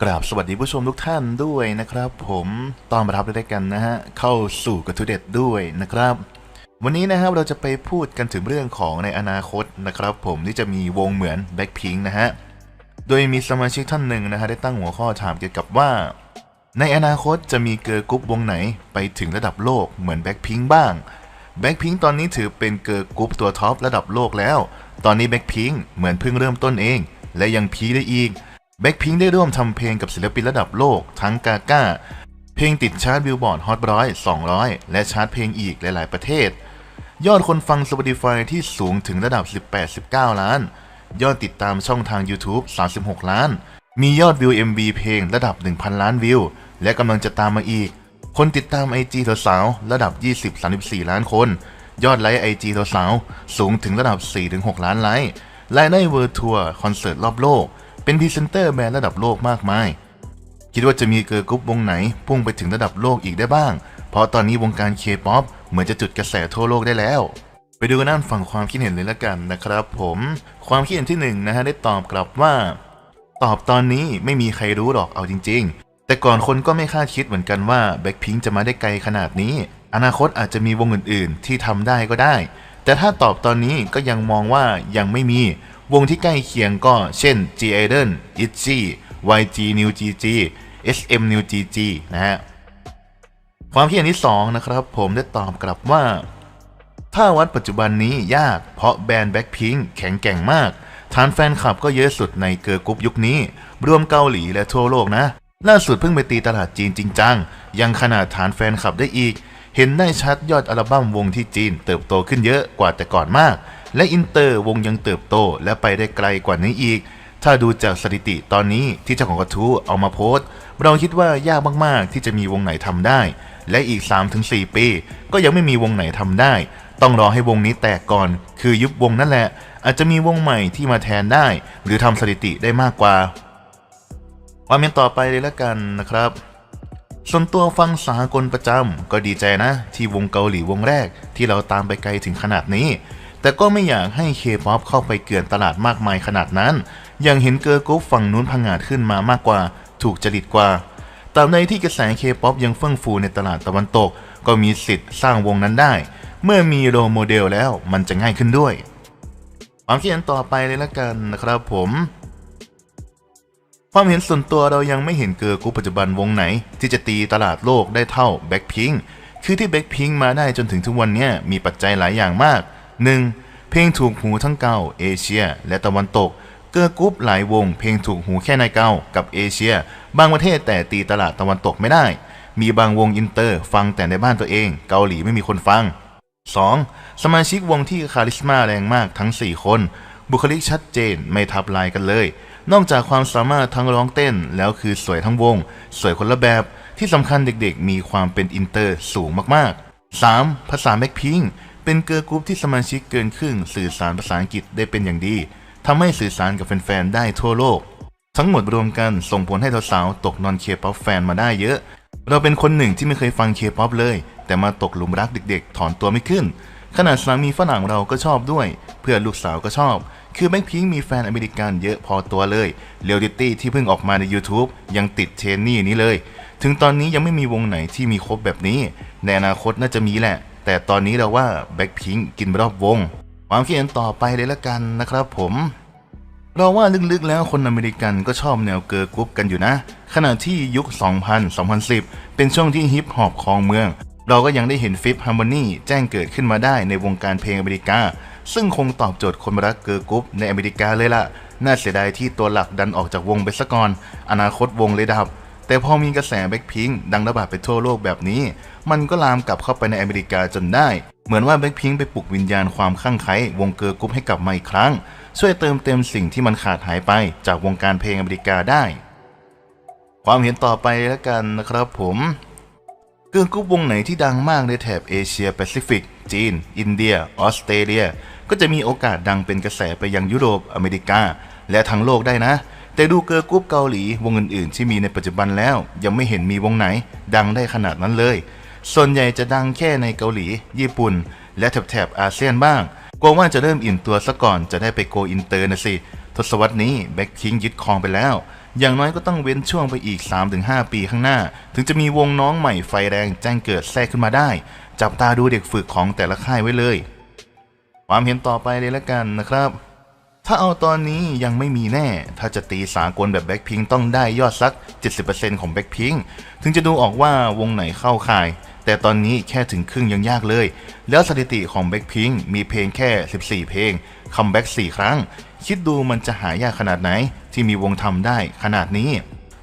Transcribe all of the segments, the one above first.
กราบสวัสดีผู้ชมทุกท่านด้วยนะครับ ผมต้อนรับด้วยกันนะฮะเข้าสู่กระทูเด็ดด้วยนะครับ วันนี้นะครับเราจะไปพูดกันถึงเรื่องของในอนาคตนะครับ ผมที่จะมีวงเหมือน Blackpink นะฮะโดยมีสมาชิกท่านหนึ่งนะฮะได้ตั้งหัวข้อถามเกี่ยวกับว่า ในอนาคตจะมีเกิร์ลกรุ๊ปวงไหนไปถึงระดับโลกเหมือน Blackpink บ้าง Blackpink ตอนนี้ถือเป็นเกิร์ลกรุ๊ปตัวท็อประดับโลกแล้ว ตอนนี้ Blackpink เหมือนเพิ่งเริ่มต้นเอง และยังพีได้อีก แบ็คพิงได้ร่วมทำเพลงกับศิลปินระดับโลกทั้งกาก้า เพลงติดชาร์ตบิลบอร์ดฮอตร้อย200 และชาร์ตเพลงอีกหลาย ๆ ประเทศ ยอดคนฟัง Spotify ที่สูงถึงระดับ 18-19 ล้าน ยอดติดตามช่องทาง YouTube 36 ล้าน มียอดวิว MV เพลงระดับ 1,000 ล้านวิว และกำลังจะตามมาอีก คนติดตาม IG สาวๆระดับ 20-34 ล้านคน ยอดไลค์ IG สาวๆสูงถึงระดับ 4-6 ล้านไลค์รายได้เวิร์ทัวร์คอนเสิร์ตรอบโลก เป็นพรีเซนเตอร์แบรนด์ระดับโลกมากมาย คิดว่าจะมีเกิร์ลกรุ๊ปวงไหนพุ่งไปถึงระดับโลกอีกได้บ้าง เพราะตอนนี้วงการเคป๊อปเหมือนจะจุดกระแสทั่วโลกได้แล้ว ไปดูกันด้านฝั่งความคิดเห็นเลยละกันนะครับผม ความคิดเห็นที่หนึ่งนะฮะได้ตอบกลับว่า ตอบตอนนี้ไม่มีใครรู้หรอกเอาจริง ๆ แต่ก่อนคนก็ไม่คาดคิดเหมือนกันว่าแบ็คพิงจะมาได้ไกลขนาดนี้ อนาคตอาจจะมีวงอื่นๆ ที่ทำได้ก็ได้ แต่ถ้าตอบตอนนี้ก็ยังมองว่ายังไม่มี วงที่ใกล้เคียงก็เช่น G Idol ITZY YG New GG SM New GG นะฮะความคิดเห็นที่2นะครับผมได้ตอบกลับว่า ถ้าวัดปัจจุบันนี้ยากเพราะแบรนด์แบ็คพิงแข็งแกร่งมาก ฐานแฟนคลับก็เยอะสุดในเกิร์ลกรุ๊ปยุคนี้ รวมเกาหลีและทั่วโลกนะ ล่าสุดเพิ่งไปตีตลาดจีนจริงจัง ยังขนาดฐานแฟนคลับได้อีก เห็นได้ชัดยอดอัลบั้มวงที่จีนเติบโตขึ้นเยอะกว่าแต่ก่อนมาก และอินเตอร์วงยังเติบโตและไปได้ไกลกว่านี้อีก ถ้าดูจากสถิติตอนนี้ที่เจ้าของกระทู้เอามาโพสต์ เราคิดว่ายากมากๆ ที่จะมีวงไหนทำได้ และอีก 3-4 ปี ก็ยังไม่มีวงไหนทำได้ ต้องรอให้วงนี้แตกก่อน คือยุบวงนั่นแหละ อาจจะมีวงใหม่ที่มาแทนได้ หรือทำสถิติได้มากกว่าความเห็นต่อไปเลยละกันนะครับส่วนตัวฟังสากลประจำก็ดีใจนะ ที่วงเกาหลีวงแรกที่เราตามไปไกลถึงขนาดนี้ แต่ก็ไม่อยากให้เคป๊อปเข้าไปเกลื่อนตลาดมากมายขนาดนั้นยังเห็นเกิร์ลกรุ๊ปฝั่งนู้นพังงาดขึ้นมามากกว่า ถูกจริตกว่าตาบใดที่กระแสเคป๊อปยังเฟื่องฟูในตลาดตะวันตก ก็มีสิทธิ์สร้างวงนั้นได้ เมื่อมีโรโมเดลแล้วมันจะง่ายขึ้นด้วย ความคิดเห็นต่อไปเลยละกันนะครับผม ความเห็นส่วนตัวเรายังไม่เห็นเกิร์ลกรุ๊ปปัจจุบันวงไหน ที่จะตีตลาดโลกได้เท่าแบ็คพิงคือที่แบ็คพิงมาได้จนถึงทุกวันนี้มีปัจจัยหลายอย่างมาก 1. เพลงถูกหูทั้งเก่าเอเชีย และตะวันตก เกิร์กรุ๊ปหลายวง เพลงถูกหูแค่ในเก่ากับเอเชีย บางประเทศแต่ตีตลาดตะวันตกไม่ได้ มีบางวงอินเตอร์ฟังแต่ในบ้านตัวเอง เกาหลีไม่มีคนฟัง 2. สมาชิกวงที่คาริสมาแรงมากทั้ง 4 คน บุคลิกชัดเจนไม่ทับลายกันเลย นอกจากความสามารถทั้งร้องเต้นแล้วคือสวยทั้งวง สวยคนละแบบ ที่สำคัญเด็กๆ มีความเป็นอินเตอร์สูงมากๆ 3. ภาษาแบ็คพิง เป็นเกิร์ลกรุ๊ปที่สมาชิกเกินครึ่งสื่อสารภาษาอังกฤษได้เป็นอย่างดีทำให้สื่อสารกับแฟนๆได้ทั่วโลก ทั้งหมดรวมกันส่งผลให้สาวๆตกนอนเคป๊อปแฟนมาได้เยอะ เราเป็นคนหนึ่งที่ไม่เคยฟังเคป๊อปเลย แต่มาตกหลุมรักเด็กๆ ถอนตัวไม่ขึ้น ขนาดสามีฝรั่งเราก็ชอบด้วย เพื่อนลูกสาวก็ชอบ คือแบ็คพิงมีแฟนอเมริกันเยอะพอตัวเลยเรียลดิตี้ที่เพิ่งออกมาใน YouTube ยังติดเทรนนี่นี้เลย ถึงตอนนี้ยังไม่มีวงไหนที่มีครบแบบนี้ในอนาคตน่าจะมีแหละ แต่ตอนนี้เราว่าแบ็คพิงกินรอบวง ความคิดเห็นต่อไปเลยละกันนะครับผม เราว่าลึกๆแล้วคนอเมริกันก็ชอบแนวเกิร์ลกรุ๊ปกันอยู่นะ ขณะที่ยุค 2000 2010 เป็นช่วงที่ฮิปฮอปครองเมือง เราก็ยังได้เห็นฟิฟฮาร์โมนีแจ้งเกิดขึ้นมาได้ในวงการเพลงอเมริกา ซึ่งคงตอบโจทย์คนรักเกิร์ลกรุ๊ปในอเมริกาเลยล่ะ น่าเสียดายที่ตัวหลักดันออกจากวงไปซะก่อน อนาคตวงเลยดับแต่พอมีกระแสแบ็คพิงดังระบาดไปทั่วโลกแบบนี้ มันก็ลามกลับเข้าไปในอเมริกาจนได้ เหมือนว่าแบ็คพิงไปปลุกวิญญาณความข้างไคล้วงเกิร์กรุ๊ปให้กลับมาอีกครั้ง ช่วยเติมเต็มสิ่งที่มันขาดหายไปจากวงการเพลงอเมริกาได้ ความเห็นต่อไปแล้วกันนะครับผมเกิร์ลกรุ๊ปวงไหนที่ดังมากในแถบเอเชียแปซิฟิก จีน อินเดีย ออสเตรเลีย ก็จะมีโอกาสดังเป็นกระแสไปยังยุโรป อเมริกา และทั้งโลกได้นะ แต่ดูเกิร์ลกรุ๊ปเกาหลีวงอื่นๆ ที่มีในปัจจุบันแล้ว ยังไม่เห็นมีวงไหน ดังได้ขนาดนั้นเลย ส่วนใหญ่จะดังแค่ในเกาหลี ญี่ปุ่น และแถบๆอาเซียนบ้างกลัวว่าจะเริ่มอิ่มตัวซะก่อนจะได้ไปโกอินเตอร์นะสิ ทศวรรษนี้แบ็คพิงยึดครองไปแล้ว อย่างน้อยก็ต้องเว้นช่วงไปอีก 3-5 ปีข้างหน้า ถึงจะมีวงน้องใหม่ไฟแรงแจ้งเกิดแทรกขึ้นมาได้ จับตาดูเด็กฝึกของแต่ละค่ายไว้เลย ความเห็นต่อไปเลยละกันนะครับ ถ้าเอาตอนนี้ยังไม่มีแน่ ถ้าจะตีสากลแบบแบ็คพิงต้องได้ยอดสัก 70%ของแบ็คพิงถึงจะดูออกว่าวงไหนเข้าข่าย แต่ตอนนี้แค่ถึงครึ่งยังยากเลย แล้วสถิติของแบ็คพิงมีเพลงแค่ 14 เพลงคัมแบ็ก4ครั้ง คิดดูมันจะหายากขนาดไหน ที่มีวงทำได้ขนาดนี้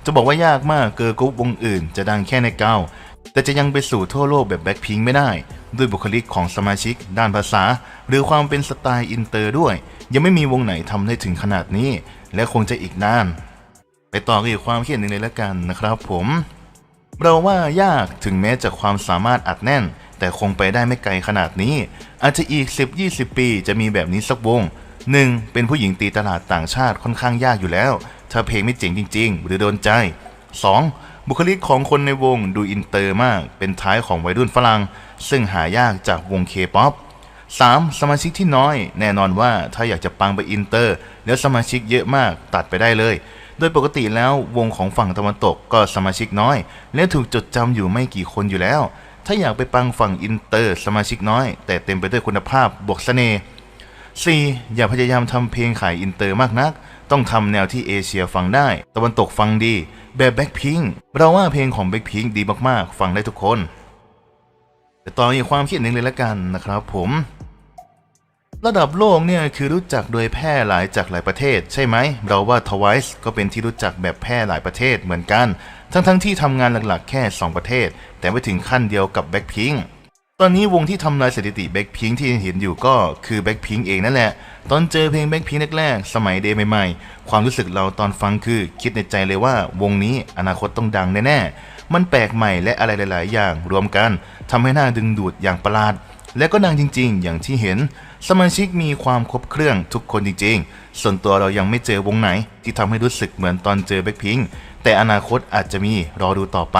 จะบอกว่ายากมากเกิร์ลกรุ๊ปวงอื่น จะดังแค่ในเกาแต่จะยังไปสู่ทั่วโลกแบบแบ็คพิงไม่ได้ ด้วยบุคลิกของสมาชิก ด้านภาษา หรือความเป็นสไตล์อินเตอร์ด้วย ยังไม่มีวงไหนทำได้ถึงขนาดนี้ และคงจะอีกนาน ไปต่อกันอีกความคิดเห็นหนึ่งเลยละกันนะครับผม เราว่ายากถึงแม้จะความสามารถอัดแน่น แต่คงไปได้ไม่ไกลขนาดนี้ อาจจะอีก 10-20 ปีจะมีแบบนี้สักวง 1. เป็นผู้หญิงตีตลาดต่างชาติค่อนข้างยากอยู่แล้ว ถ้าเพลงไม่เจ๋งจริง ๆ หรือโดนใจ 2. บุคลิกของคนในวงดูอินเตอร์มาก เป็นท้ายของวัยรุ่นฝรั่ง ซึ่งหายากจากวงเคป๊อป 3. สมาชิกที่น้อย แน่นอนว่าถ้าอยากจะปังไปอินเตอร์ แล้วสมาชิกเยอะมากตัดไปได้เลย โดยปกติแล้ววงของฝั่งตะวันตกก็สมาชิกน้อย และถูกจดจำอยู่ไม่กี่คนอยู่แล้ว ถ้าอยากไปปังฝั่งอินเตอร์สมาชิกน้อย แต่เต็มไปด้วยคุณภาพบวกเสน่ห์ 4. อย่าพยายามทำเพลงขายอินเตอร์มากนัก ต้องทำแนวที่เอเชียฟังได้ ตะวันตกฟังดี แบบแบ็คพิงเราว่าเพลงของแบ็คพิงดีมากๆ ฟังได้ทุกคน แต่ต่ออีกความคิดหนึ่งเลยละกันนะครับผม ระดับโลกเนี่ยคือรู้จักโดยแพร่หลายจากหลายประเทศ ใช่ไหม เราว่า Twice ก็เป็นที่รู้จักแบบแพร่หลายประเทศเหมือนกัน ทั้งๆทที่ทำงานหลักๆ แค่ 2 ประเทศ แต่ไม่ถึงขั้นเดียวกับ Blackpink ตอนนี้วงที่ทำลายสถิติ Blackpink ที่เห็นอยู่ก็คือ Blackpink เองนั่นแหละ ตอนเจอเพลง Blackpink แรกๆ สมัยเดย์ใหม่ๆ ความรู้สึกเราตอนฟังคือคิดในใจเลยว่าวงนี้อนาคตต้องดังแน่ๆ มันแปลกใหม่และอะไรหลาย ๆ อย่างรวมกันทำให้น่าดึงดูดอย่างประหลาด และก็ดังจริง ๆ อย่างที่เห็น สมาชิกมีความครบเครื่องทุกคนจริงๆ ส่วนตัวเรายังไม่เจอวงไหน ที่ทำให้รู้สึกเหมือนตอนเจอแบ็คพิงแต่อนาคตอาจจะมีรอดูต่อไป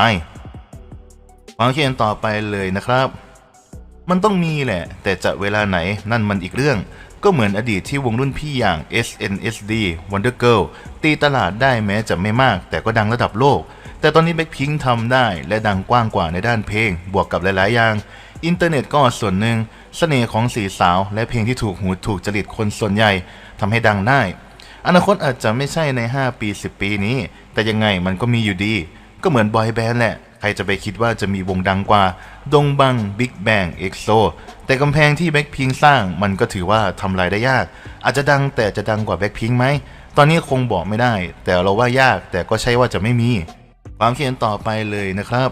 ความคิดเห็นต่อไปเลยนะครับ มันต้องมีแหละ แต่จะเวลาไหนนั่นมันอีกเรื่อง ก็เหมือนอดีตที่วงรุ่นพี่อย่าง SNSD Wonder Girl ตีตลาดได้แม้จะไม่มาก แต่ก็ดังระดับโลก แต่ตอนนี้แบ็คพิงทำได้และดังกว้างกว่าในด้านเพลง บวกกับหลายๆอย่าง อินเทอร์เน็ตก็ส่วนหนึ่ง เสน่ห์ของสีสาว และเพลงที่ถูกหูถูกจริตคนส่วนใหญ่ทำให้ดังได้ อนาคตอาจจะไม่ใช่ใน 5 ปี 10 ปีนี้ แต่ยังไงมันก็มีอยู่ดี ก็เหมือนบอยแบนด์แหละ ใครจะไปคิดว่าจะมีวงดังกว่า ดงบังบิ๊กแบงเอ็กโซแต่กำแพงที่แบ็คพิงสร้างมันก็ถือว่าทำลายได้ยาก อาจจะดังแต่จะดังกว่าแบ็คพิงไหมตอนนี้คงบอกไม่ได้ แต่เราว่ายากแต่ก็ใช่ว่าจะไม่มี ความคิดเห็นต่อไปเลยนะครับ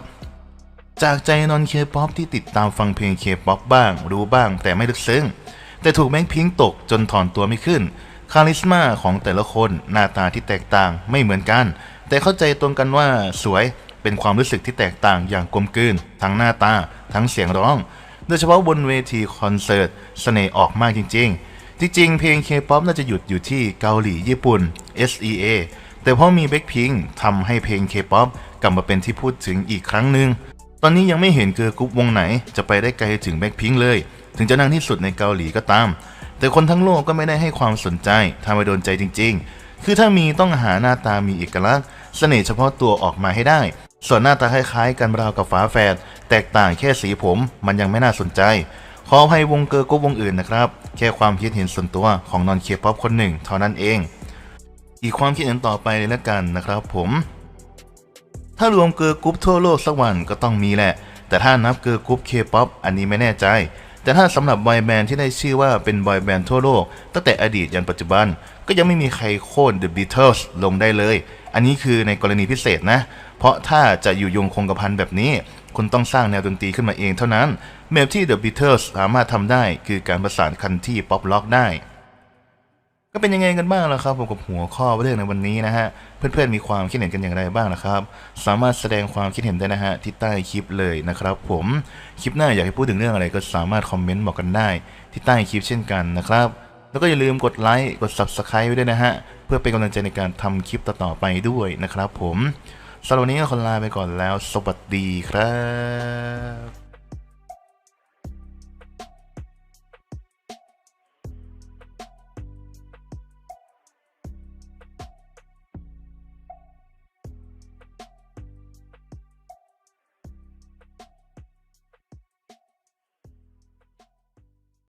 จากใจนอนเคป๊อปที่ติดตามฟังเพลงเคป๊อปบ้าง รู้บ้างแต่ไม่ลึกซึ้ง แต่ถูกแบงค์พิงตกจนถอนตัวไม่ขึ้น คาลิสมาของแต่ละคนหน้าตาที่แตกต่างไม่เหมือนกัน แต่เข้าใจตรงกันว่าสวยเป็นความรู้สึกที่แตกต่างอย่างกลมกลืน ทั้งหน้าตา ทั้งเสียงร้อง โดยเฉพาะบนเวทีคอนเสิร์ตเสน่ห์ออกมากจริง ๆ จริง ๆ เพลงเคป๊อปน่าจะหยุดอยู่ที่เกาหลีญี่ปุ่น SEA แต่พอมีแบ็คพิงทำให้เพลงเคป๊อปกลับมาเป็นที่พูดถึงอีกครั้งหนึ่ง ตอนนี้ยังไม่เห็นเกิร์ลกรุ๊ปวงไหน จะไปได้ไกลถึงแบ็คพิงเลย ถึงจะดังที่สุดในเกาหลีก็ตาม แต่คนทั้งโลกก็ไม่ได้ให้ความสนใจทำให้โดนใจจริง ๆ คือถ้ามีต้องหาหน้าตามีเอกลักษณ์ เสน่ห์เฉพาะตัวออกมาให้ได้ ส่วนหน้าตาคล้ายๆ กันราวกับฝาแฝดแตกต่างแค่สีผม มันยังไม่น่าสนใจ ขออภัยวงเกิร์ลกรุ๊ปวงอื่นนะครับ แค่ความคิดเห็นส่วนตัวของนอนเคป๊อปคนหนึ่งเท่านั้นเอง อีกความคิดเห็นต่อไปเลยละกันนะครับผม ถ้ารวมเกิร์ลกรุ๊ปทั่วโลกสักวันก็ต้องมีแหละ แต่ถ้านับเกิร์ลกรุ๊ปเคป๊อปอันนี้ไม่แน่ใจ แต่ถ้าสำหรับบอยแบนด์ที่ได้ชื่อว่าเป็นบอยแบนด์ทั่วโลก ตั้งแต่อดีตยันปัจจุบัน ก็ยังไม่มีใครโค่น The Beatles ลงได้เลย อันนี้คือในกรณีพิเศษนะ เพราะถ้าจะอยู่ยงคงกระพันแบบนี้ คุณต้องสร้างแนวดนตรีขึ้นมาเองเท่านั้นแบบที่ The Beatles สามารถทำได้คือการประสานคันที่ป๊อปล็อกได้ ก็เป็นยังไงกันบ้างล่ะครับผมกับหัวข้อเรื่องในวันนี้นะฮะ เพื่อนๆมีความคิดเห็นกันอย่างไรบ้างนะครับ สามารถแสดงความคิดเห็นได้นะฮะที่ใต้คลิปเลยนะครับ ผมคลิปหน้าอยากให้พูดถึงเรื่องอะไรก็สามารถคอมเมนต์บอกกันได้ ที่ใต้คลิปเช่นกันนะครับ แล้วก็อย่าลืมกดไลค์กด Subscribe ไว้ด้วยนะฮะเพื่อเป็นกำลังใจในการทำคลิปต่อๆไปด้วยนะครับ ผมสำหรับวันนี้ก็ขอลาไปก่อนแล้ว สวัสดีครับ